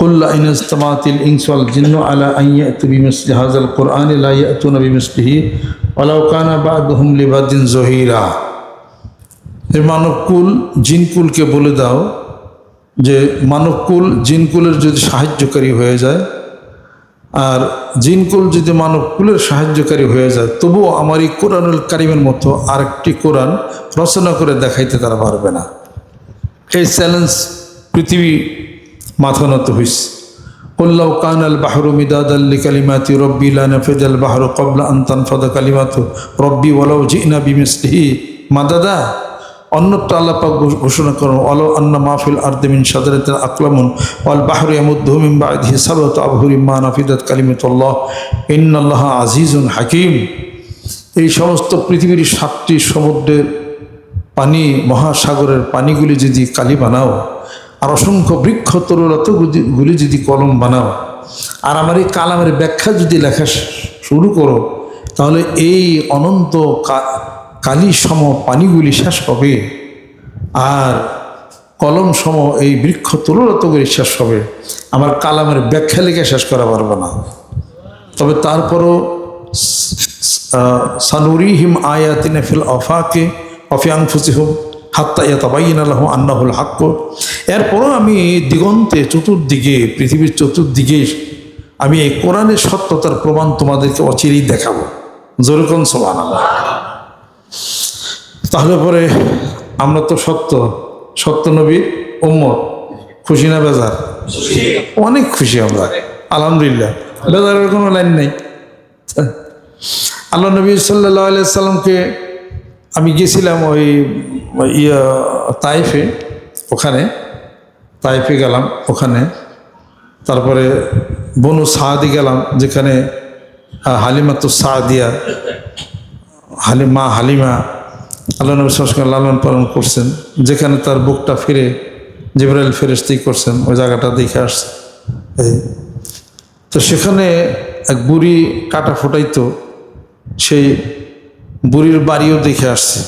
قل إن استمعت الإنس والجن على أن يأتوا بمثل هذا القرآن لا يأتون بمثله ولو كان بعضهم لبعض زهيرا এই মানবকুল জিনকুলকে বলে দাও যে মানবকুল জিনকুলের যদি সাহায্যকারী হয়ে যায় আর জিনকুল যদি মানবকুলের সাহায্যকারী হয়ে যায় তবুও আমার এই কোরআনুল কারিমের মতো আরেকটি কোরআন রচনা করে দেখাইতে তারা পারবে না এই চ্যালেঞ্জ পৃথিবী মাথা নত হইছে। قل কান আল বাহরু মিদাদ আল্লি কালিমাতি রব্বি লা নাফিদ আল বাহরু কবলা আন তানফাদা কালিমাতু রব্বি ওয়ালাউ জিনা বিমিসলিহি। মাদাদা অন্যটা আল্লাহ পাক ঘোষ- ঘোষণা করুন, ওয়ালাউ আন্না মাহফিল আরদি মিন শাজারাতিন আকলামুন, ওয়াল বাহরু ইয়ামুদ্দুহু মিন বা'দিহি সাবআতু আবহুরি মা নাফিদাত কালিমাতুল্লাহ। ইন্নাল্লাহা আজিজুন হাকীম। এই সমস্ত পৃথিবীর সাতটি সমুদ্রের পানি, মহাসাগরের পানিগুলি যদি কালি বানাও আর অসংখ্য বৃক্ষ তরুলতগুলি যদি কলম বানাও, আর আমার এই কালামের ব্যাখ্যা যদি লেখা শুরু করো, তাহলে এই অনন্ত কালি সম পানিগুলি শেষ হবে আর কলম সম এই বৃক্ষ তরুলতগুলি শেষ হবে আমার কালামের ব্যাখ্যা লিখে শেষ করা পারব না। তবে তারপরও সানুরিহিম আয়াতিনে ফিল অফাকে অফিয়াং ফুসিহুম হাত্তা ইয়াতাবাইন আল্লাহ আন্নাহুল হাক্ক। এরপরও আমি দিগন্তে চতুর্দিকে, পৃথিবীর চতুর্দিকে আমি এই কোরআনের সত্যতার প্রমাণ তোমাদেরকে অচিরেই দেখাবো। যেরকম সমান তাহলে পরে আমরা তো সত্য সত্য নবীর উম্মত, খুশি না বেজার? অনেক খুশি আমরা, আলহামদুলিল্লাহ। বেজারের কোনো লাইন নেই। আল্লাহ নবী সাল্লাহ সাল্লামকে আমি গেছিলাম ওই ইয়া তাইফে ওখানে তাইফে গেলাম ওখানে। তারপরে বনু সাহাদি গেলাম যেখানে আহ, হালিমা তো সাহাদিয়া হালিমা হালিমা আল্লাহ নবী সংস্কার লালন পালন করছেন যেখানে তার বুকটা ফিরে জিবরাইল ফেরেস্তি করছেন ওই জায়গাটা দেখে আসছে। তো সেখানে এক বুড়ি কাটা ফোটাইতো সেই বুড়ির বাড়িও দেখে আসছে।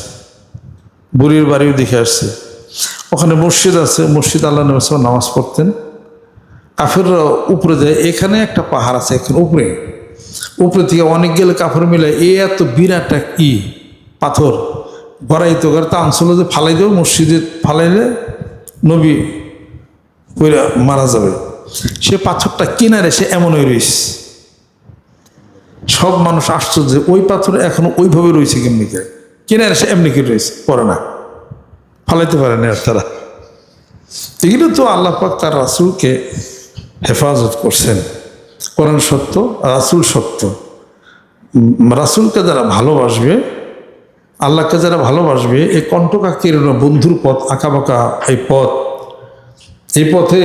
বুড়ির বাড়িও দেখে আসছে। ওখানে মসজিদ আছে, মসজিদ আল্লাহ নবী সাল্লাম নামাজ পড়তেন। কাফেররা উপরে যায়, এখানে একটা পাহাড় আছে, এখানে উপরে। উপরে থেকে অনেক গেলে কাফের মিলে, এ এত বিরাটটা কি পাথর গড়াইতো গড়ে তা আনছিল যে ফালাই দেবো, মসজিদে ফালাইলে নবী কইরা মারা যাবে। সে পাথরটা কিনারে সে এমনই রয়েছে সব মানুষ আশ্চর্য ওই পাথর এখনও ওইভাবে রয়েছে কেমনি সে এমনি কি রয়েছে, পরে না। ফালাইতে পারে না তারা। এগুলো তো আল্লাহ পাক তার রাসুলকে হেফাজত করছেন। কোরআন সত্য, রাসুল সত্য। রাসুলকে যারা ভালোবাসবে, আল্লাহকে যারা ভালোবাসবে, এই কণ্ঠকাকির বন্ধুর পথ, আঁকাবাঁকা এই পথ, এই পথে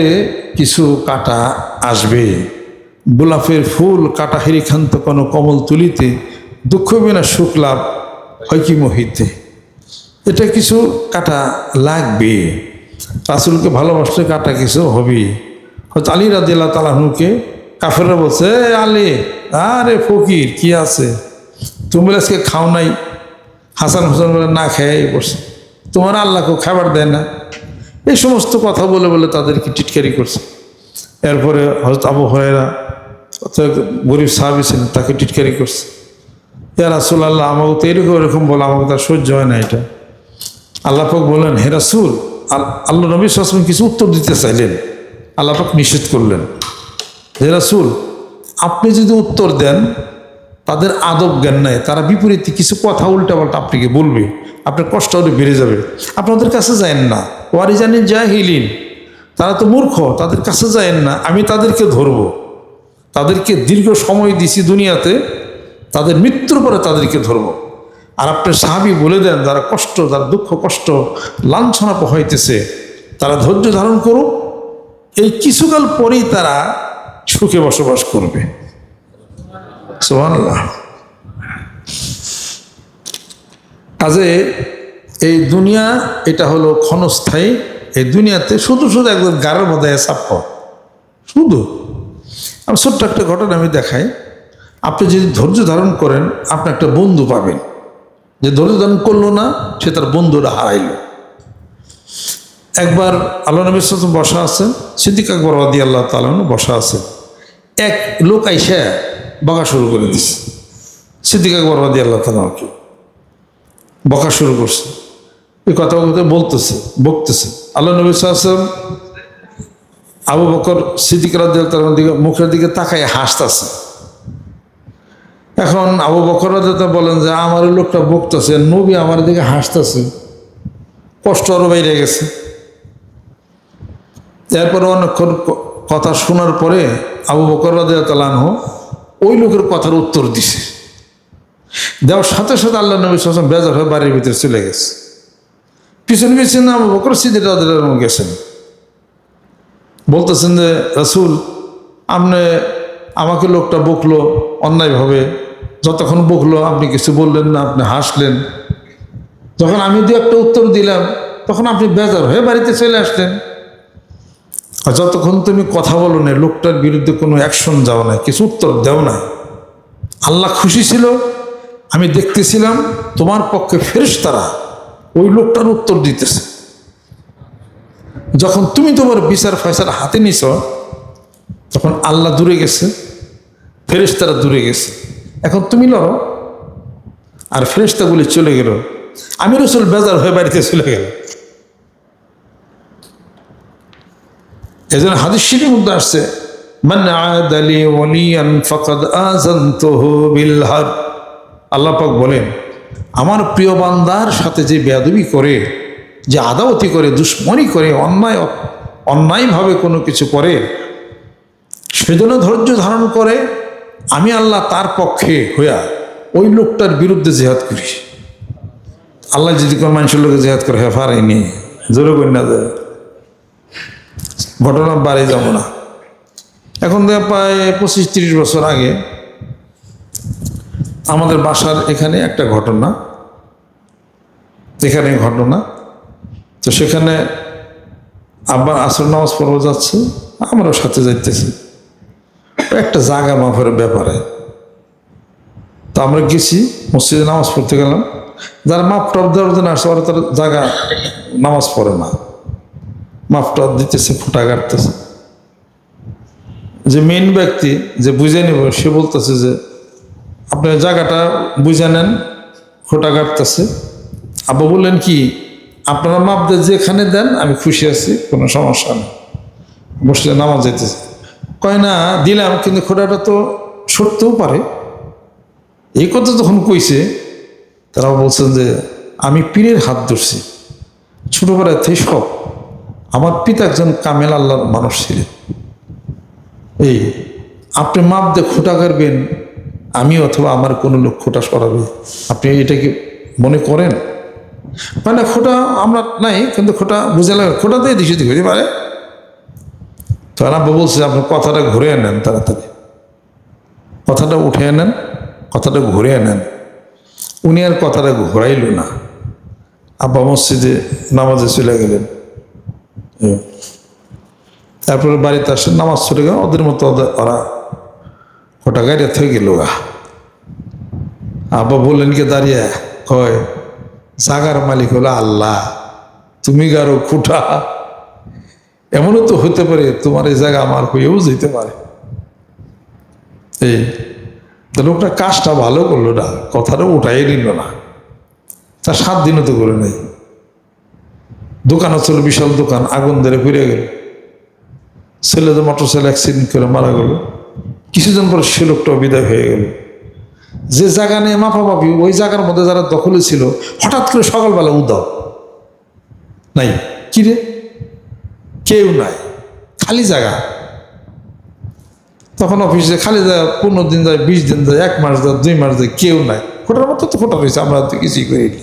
কিছু কাটা আসবে। গোলাপের ফুল, কাটা হিরিখান্ত কোনো কমল তুলিতে দুঃখ বিনা সুখ লাভ হয় কি মোহিতে? এটা কিছু কাটা লাগবে। রাসুলকে ভালোবাসলে কাটা কিছু হবে। হয়তো আলী রাদিল্লা তালাহুকে কাফেররা বলছে, "এ আলী, আরে ফকির, কি আছে? তুমি আজকে খাও নাই। হাসান হোসেন বলে, না খেয়ে বসে। তোমার আল্লাহকেও খাবার দেয় না। এই সমস্ত কথা বলে বলে তাদেরকে টিটকারি করছে। এরপরে হজরত আবু হয়েরা গরিব সাহাবি ছিলেন, তাকে টিটকারি করছে। ইয়া রাসুল আল্লাহ আমাকে তো এরকম এরকম বলে, আমাকে তার সহ্য হয় না এটা। আল্লাহ পাক বললেন, হে রাসুল আল্লাহ নবী সাসম কিছু উত্তর দিতে চাইলেন। আল্লাহ পাক নিষেধ করলেন। হে রাসুল, আপনি যদি উত্তর দেন, তাদের আদব জ্ঞান নাই, তারা বিপরীতে কিছু কথা উল্টাপাল্টা আপনাকে বলবে। আপনার কষ্ট আরও বেড়ে যাবে। আপনাদের কাছে যায়েন না। ওয়ারি জানেন জাহিলিন, তারা তো মূর্খ, তাদের কাছে যায়েন না। আমি তাদেরকে ধরবো। তাদেরকে দীর্ঘ সময় দিছি দুনিয়াতে তাদের মৃত্যুর পরে তাদেরকে ধরবো। আর আপনার সাহাবি বলে দেন, যারা কষ্ট, যারা দুঃখ, কষ্ট, লাঞ্ছনা পোহাইতেছে, তারা ধৈর্য ধারণ করুক। এই কিছুকাল পরেই তারা সুখে বসবাস করবে। কাজে এই দুনিয়া, এটা হলো ক্ষণস্থায়ী। এই দুনিয়াতে শুধু শুধু একদম গাড়ের মধ্যে সাপ্প শুধু। আমি ছোট্ট একটা ঘটনা আমি দেখাই। আপনি যদি ধৈর্য ধারণ করেন, আপনি একটা বন্ধু পাবেন। যে ধৈর্য ধারণ করল না, সে তার বন্ধুরা হারাইল। একবার আল্লাহ নবী সাল্লাম বসা আছেন সিদ্দিক আকবর রাদি আল্লাহ তালন বসা আছেন এক লোক আইসা বকা শুরু করে দিছে। সিদ্দিক আকবর রাদি আল্লাহ তালকে বকা শুরু করছে। এই কথা কথা বলতেছে, বকতেছে। আল্লাহ নবী সাল্লাম আবু বকর সিদ্দিক আল্লাহ দিকে, মুখের দিকে তাকায় হাসতেছে। এখন আবু বকর বলেন যে, আমার লোকটা বকতেছে নবী আমার দিকে হাসতেছে, কষ্ট আরও বাইরে গেছে। এরপরে অনেকক্ষণ কথা শোনার পরে আবু বকর রাদিয়াতালানহ ওই লোকের কথার উত্তর দিছে। দেওয়ার সাথে সাথে আল্লাহ নবী সাসম বেজার হয়ে বাড়ির ভিতরে চলে গেছে। পিছনে পিছনে আবু বকর সিদ্দিক রাদিয়াল্লাহু গেছেন। বলতেছেন যে, রাসূল, আপনি আমাকে লোকটা বকলো অন্যায়ভাবে যতক্ষণ বকলো, আপনি কিছু বললেন না, আপনি হাসলেন। যখন আমি দু একটা উত্তর দিলাম, তখন আপনি বেজার হয়ে বাড়িতে চলে আসলেন। আর যতক্ষণ তুমি কথা বলো না লোকটার বিরুদ্ধে কোনো অ্যাকশন যাও না কিছু উত্তর দেও না আল্লাহ খুশি ছিল, আমি দেখতেছিলাম, তোমার পক্ষে ফেরেস তারা ওই লোকটার উত্তর দিতেছে। যখন তুমি তোমার বিচার ফয়সালা হাতে নিছ, তখন আল্লাহ দূরে গেছে, ফেরেশতারা দূরে গেছে। এখন তুমি লড়ো। আর ফেরেশতাগুলি চলে গেল। আমি রসুল বেজার হয়ে বাড়িতে চলে গেল এজন্য হাদিস শরীফের মধ্যে আসছে, মান আদালি ওয়ালিয়ান ফাকাদ আযানতুহু বিল হার। আল্লাহ পাক বলেন, আমার প্রিয় বান্দার সাথে যে বেয়াদবি করে, যে আদাওতি করে, দুশ্মনী করে, অন্যায়, অন্যায়ভাবে কোনো কিছু করে, সেজন্য ধৈর্য ধারণ করে আমি আল্লাহ তার পক্ষে হইয়া ওই লোকটার বিরুদ্ধে জেহাদ করি। আল্লাহ যদি কোনো মানুষের লোকে জেহাদ করে হ্যাঁ পারেনি জোরে করি না ঘটনা বাড়ি যাব না। এখন থেকে প্রায় পঁচিশ তিরিশ বছর আগে আমাদের বাসার এখানে একটা ঘটনা এখানে ঘটনা। তো সেখানে আব্বা আসর নামাজ পড়ব যাচ্ছে, আমরাও সাথে যাইতেছি। একটা জায়গা মাফের ব্যাপারে। তো আমরা গেছি, মসজিদে নামাজ পড়তে গেলাম। যারা মাপ টপ দেওয়ার জন্য আসছে ওরা তার জায়গা নামাজ পড়ে না। মাপটা দিতেছে, ফুটা কাটতেছে। যে মেন ব্যক্তি যে বুঝে নেব, সে বলতেছে যে, আপনি জায়গাটা বুঝে নেন, ফোটা কাটতেছে। আব্বু বললেন, কি, আপনারা মাপ যেখানে দেন, আমি খুশি আছি, কোনো সমস্যা নেই। বসলে নামাজ যাইতেছে। কয় না, দিলাম, কিন্তু খোটাটা তো সরতেও পারে। এই কথা যখন কইছে তারা বলছেন যে, আমি পীরের হাত ধরছি। ছোটোবেলায় থেকে সব। আমার পিতা একজন কামেল আল্লাহর মানুষ ছিলেন। এই, আপনি মাপ দিয়ে খোটা কাটবেন, আমি অথবা আমার কোনো লোক খোটা সরাবে। আপনি এটাকে মনে করেন? মানে খোটা আমরা নাই, কিন্তু খোটা বুঝে লাগে খোটা দিয়ে দিশে দিকে পারে তো আব্বা বলছে, আপনি কথাটা ঘুরে নেন তাড়াতাড়ি। কথাটা উঠে নেন, কথাটা ঘুরে নেন। উনি আর কথাটা ঘোরাইল না। আব্বা মসজিদে নামাজে চলে গেলেন। তারপরে বাড়িতে আসেন নামাজ চলে গেল, ওদের মতো ওরা ওটা গাড়ি থেকে গেল গা। আব্বা বললেন কে, দাঁড়িয়ে কয়, জাগার মালিক হলো আল্লাহ। তুমি গারো খুঁটা। এমনও তো হতে পারে, তোমার এই জায়গা আমার হয়েও যেতে পারে। এই, তো লোকটা কাজটা ভালো করল না, কথাটা উঠাই নিল না। তার সাত দিনও তো করে নেই। দোকান ছিল বিশাল দোকান, আগুন ধরে ফিরে গেল। ছেলে তো মোটর সাইকেল অ্যাক্সিডেন্ট করে মারা গেল। কিছুদিন পর সে লোকটাও বিদায় হয়ে গেল। যে জায়গা নিয়ে মাপামাপি, ওই জায়গার মধ্যে যারা দখলে ছিল, হঠাৎ করে সকালবেলা উদাও নাই, কি রে? কেউ নাই, খালি জায়গা। তখন অফিসে খালি যায় পনেরো দিন যায়, বিশ দিন যায়, এক মাস যায়, দুই মাস যায়, কেউ নাই। খোটার মতো তো খোটা রয়েছে আমরা তো কিছুই করিনি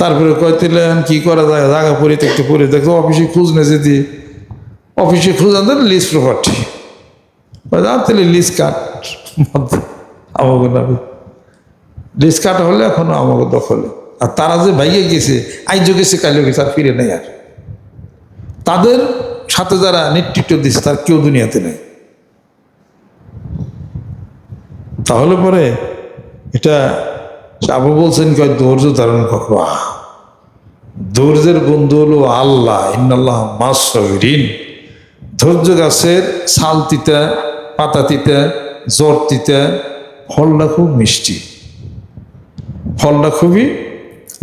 তারপরে কইতেলেন কি করা যায়? জায়গা পরিত্যক্ত পরে দেখো অফিসে খোঁজ নেই যদি। অফিসে খোঁজ আনতেন লিস্ট প্রপার্টি তাহলে লিস্ট কাট আমাকে নামে লিস্ট কাটা হলে এখনও আমাকে দখলে। আর তারা যে ভাইয়ে গেছে, আইজও গেছে কাইলেও গেছে, আর ফিরে নেই আর। তাদের সাথে যারা নেতৃত্ব দিচ্ছে তার কেউ দুনিয়াতে নেই। তাহলে পরে এটা আবু বলছেন কয় ধৈর্য ধারণ করবা ধৈর্যের বন্ধু হলো আল্লাহ, ইন্নাল্লাহ মাসরিন ধৈর্য গাছের ছাল তিতা, পাতা তিতা, জ্বর তিতা, ফলটা খুব মিষ্টি। ফলটা খুবই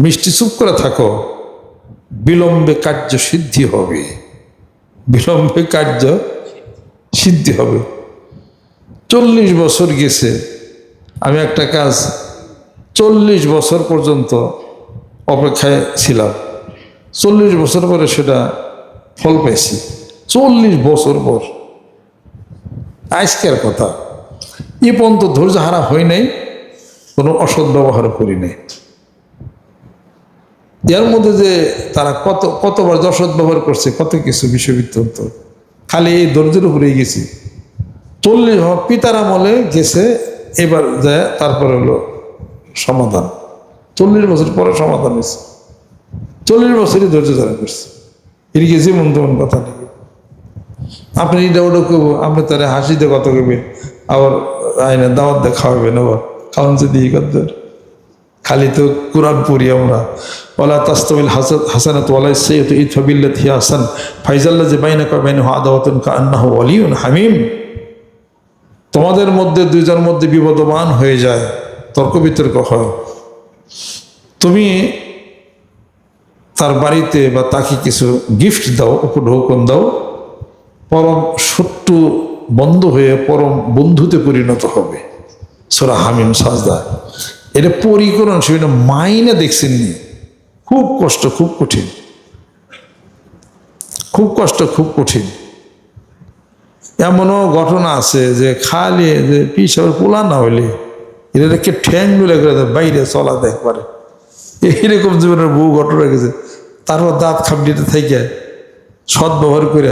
মিষ্টি, চুপ করে থাকো। বিলম্বে কার্য সিদ্ধি হবে। বিলম্বে কার্য সিদ্ধি হবে। চল্লিশ বছর গেছে, আমি একটা কাজ চল্লিশ বছর পর্যন্ত অপেক্ষায় ছিলাম। চল্লিশ বছর পরে সেটা ফল পাইছি। চল্লিশ বছর পর। আজকের কথা। এ পর্যন্ত ধৈর্য হারা হয় নাই, কোনো অসৎ ব্যবহার করি নাই। এর মধ্যে যে তারা কত, কতবার যে ব্যবহার করছে, কত কিছু বিশ্ববিদ্যান্ত খালি এই ধৈর্যের উপরেই গেছি। চল্লিশ পিতার আমলে গেছে, এবার যায় তারপরে হলো সমাধান। চল্লিশ বছর পরে সমাধান হয়েছে। চল্লিশ বছরই ধৈর্য ধারণ করছে। এদিকে যেমন তেমন কথা নেই। আপনি এটা ওটা করব আপনি তারা হাসিতে কথা কবেন আবার আইনে দাওয়াত দিয়ে খাওয়াবেন আবার। খাওয়ান যদি কথা খালি তো কোরআন পড়ি আমরা। ওলা তাস্তমিল হাসান হাসানাত ওয়ালাই সৈয়দ ইথবিল্লাত হিয়া হাসান। ফাইজাল্লা যে বাইনা কাবাইন আদাওয়াতুন কা আন্নাহ ওয়ালিউন হামিম। তোমাদের মধ্যে দুইজনের মধ্যে বিবদমান হয়ে যায়, তর্ক বিতর্ক হয়। তুমি তার বাড়িতে বা তাকে কিছু গিফট দাও, উপঢৌকন দাও, পরম সত্য বন্ধ হয়ে পরম বন্ধুতে পরিণত হবে। সোরা হামিম সাজদা। এটা পরিকরণ সেটা মাইনে দেখছেন নি। খুব কষ্ট, খুব কঠিন। খুব কষ্ট, খুব কঠিন। এমনও ঘটনা আছে যে খালি যে পিসাবের পোলা না হইলে এটাকে ঠ্যাং মিলে করে বাইরে চলা দেখ পারে এরকম জীবনের বহু ঘটনা গেছে তারপর দাঁত খামড়িতে থেকে সৎ ব্যবহার করে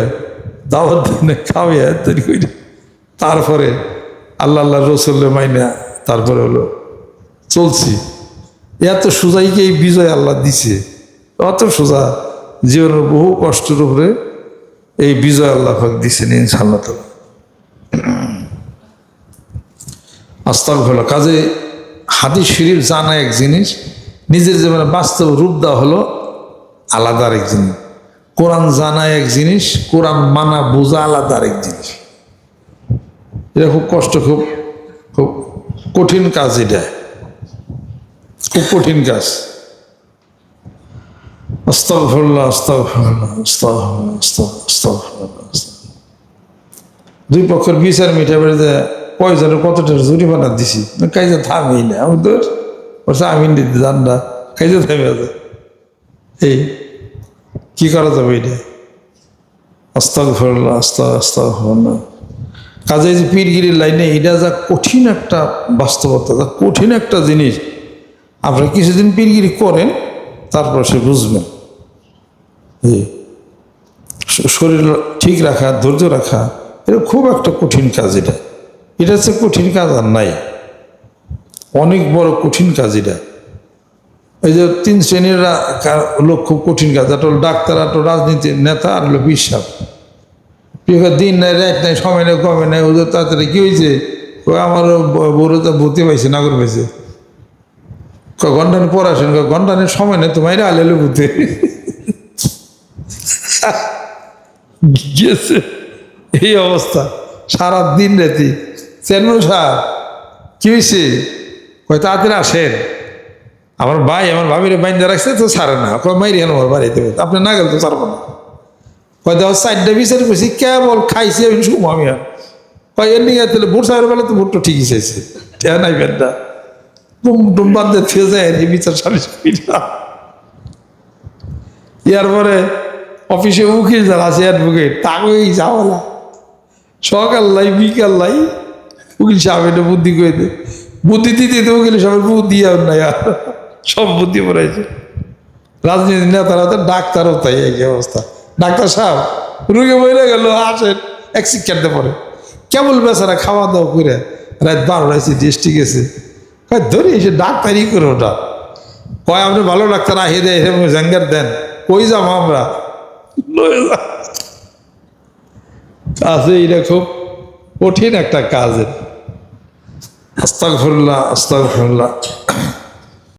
দাওয়াত দিনে খাওয়া তৈরি করে তারপরে আল্লাহ আল্লাহ রসুল্লে মাইনা, তারপরে হলো চলছি। এত সোজাইকে এই বিজয় আল্লাহ দিছে। অত সোজা জীবনের বহু কষ্টের উপরে এই বিজয় আল্লাহ পাক দিছেন ইনশাল্লাহ তালা আস্তাক হলো কাজে হাদিস শরীফ জানা এক জিনিস, নিজের জীবনে বাস্তব রূপ দেওয়া হলো আলাদা আরেক জিনিস। কোরআন জানা এক জিনিস, কোরআন মানা বোঝা আলাদা আরেক জিনিস। এটা খুব কষ্ট, খুব খুব কঠিন কাজ এটা। খুব কঠিন কাজ। দুই পক্ষের বিচার মিটে বেড়ে কয়জনের কতটা জরিমানা দিছি? কাইজে থামেই না, আমি তোর বলছে আমি নিতে জান না। থামে এই, কি করা যাবে এটা? আস্তাগফিরুল্লাহ, আস্তা, আস্তাগফিরুল্লাহ। কাজে যে পীরগিরির লাইনে, এটা যা কঠিন একটা বাস্তবতা, যা কঠিন একটা জিনিস আপনারা কিছুদিন পীরগিরি করেন, তারপর সে বুঝবেন। শরীর ঠিক রাখা, ধৈর্য রাখা, এটা খুব একটা কঠিন কাজ এটা। এটা হচ্ছে কঠিন কাজ আর নাই। অনেক বড় কঠিন কাজ এটা। এই যে তিন শ্রেণির লোক খুব কঠিন কাজ। একটা হলো ডাক্তার, একটা রাজনীতির নেতা, আর হলো বিশ্বাস দিন নাই, রাত নাই, সময় নাই কমে নাই। ওদের তাড়াতাড়ি কি হয়েছে? আমার বড় তো ভর্তি পাইছে, নাগর পাইছে। ঘন্টানে পড়াশোনা কয়, ঘন্টানে সময় নেই তোমার আলেলে ভূতে গেছে। এই অবস্থা। সারা দিন রাতি। চেয়ারম্যান সাহেব কি হয়েছে? কয় তাড়াতাড়ি আসেন। আমার ভাই আমার ভাবির বাইন্দা রাখছে তো ছাড়ে না। কয় মাইরি হেন আমার বাড়িতে। আপনি না গেলে তো ছাড়বো না। কয় দেখো চারটা বিচার করছি কেবল খাইছি আমি শুম আমি আর। কয় এর নিয়ে তাহলে ভোট সাহেবের বেলা তো ভোটটা ঠিকই চাইছে। ঠেয়া নাই বেনটা বান্ধে ফিরে যায়, এই বিচার সালিশ করি না এরপরে অফিসে উকিল যারা আছে অ্যাডভোকেট তাকেই যাওয়ালা সকাল লাই, বিকাল লাই, উকিল সাহেব এটা বুদ্ধি করে দে বুদ্ধি দিতে তো উকিল সাহেবের বুদ্ধি আর নাই আর, সব বুদ্ধি পড়াইছে রাজনীতি নেতারা তো ডাক্তারও তাই, একই অবস্থা। ডাক্তার সাহেব, রুগে বইলে গেল, আসেন, এক শিক্ষার্থে পরে কেবল বেচারা খাওয়া দাওয়া করে রাত বারোটা এসে ডিস্ট্রিক গেছে। কয়, ধরি, সে ডাক্তারই করে ওটা। কয়, আপনি ভালো ডাক্তার আহিয়ে দেয় এরকম জাঙ্গার দেন। কই যাব আমরা। কাজে এটা খুব কঠিন একটা কাজ কাজের। আস্তাক আস্তাগফিরুল্লাহ।